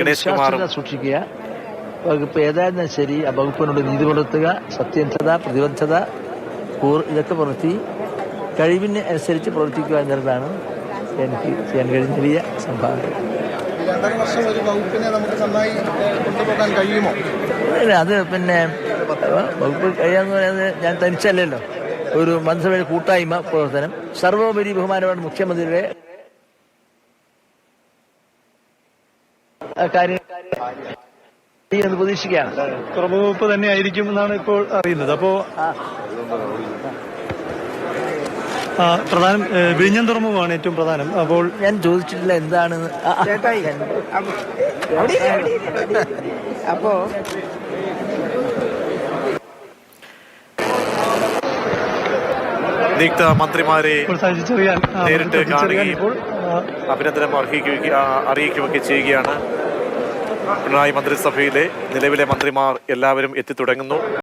ഗണേഷ് സൂക്ഷിക്കുക. വകുപ്പ് ഏതായിരുന്നാലും ശരി ആ വകുപ്പിനോട് നീതി പുലർത്തുക സത്യനിഷ്ഠത പ്രതിബദ്ധത ഇതൊക്കെ പുലർത്തി കഴിവിന് അനുസരിച്ച് പ്രവർത്തിക്കുക എന്നുള്ളതാണ് എനിക്ക് ചെയ്യാൻ കഴിഞ്ഞ വലിയ സംഭാവന. അത് പിന്നെ വകുപ്പ് കഴിയാന്ന് പറയുന്നത് ഞാൻ തനിച്ചല്ലല്ലോ. ഒരു മന്ത്രിസഭയുടെ കൂട്ടായ്മ പ്രവർത്തനം. സർവോപരി ബഹുമാനമാണ് മുഖ്യമന്ത്രിയുടെ കാര്യം എന്ന് പ്രതീക്ഷിക്കുകയാണ്. തുറമുഖവകുപ്പ് തന്നെ ആയിരിക്കും എന്നാണ് ഇപ്പോൾ അറിയുന്നത്. അപ്പോ പ്രധാനം വിഴിഞ്ഞം തുറമുഖമാണ് ഏറ്റവും പ്രധാനം. അപ്പോൾ ഞാൻ ചോദിച്ചിട്ടില്ല എന്താണ്. അപ്പോ നിയുക്ത മന്ത്രിമാരെ നേരിട്ട് കാണുകയും അഭിനന്ദനം അർഹിക്കുക അറിയിക്കുകയൊക്കെ ചെയ്യുകയാണ്. പിണറായി മന്ത്രിസഭയിലെ നിലവിലെ മന്ത്രിമാർ എല്ലാവരും എത്തിത്തുടങ്ങുന്നു.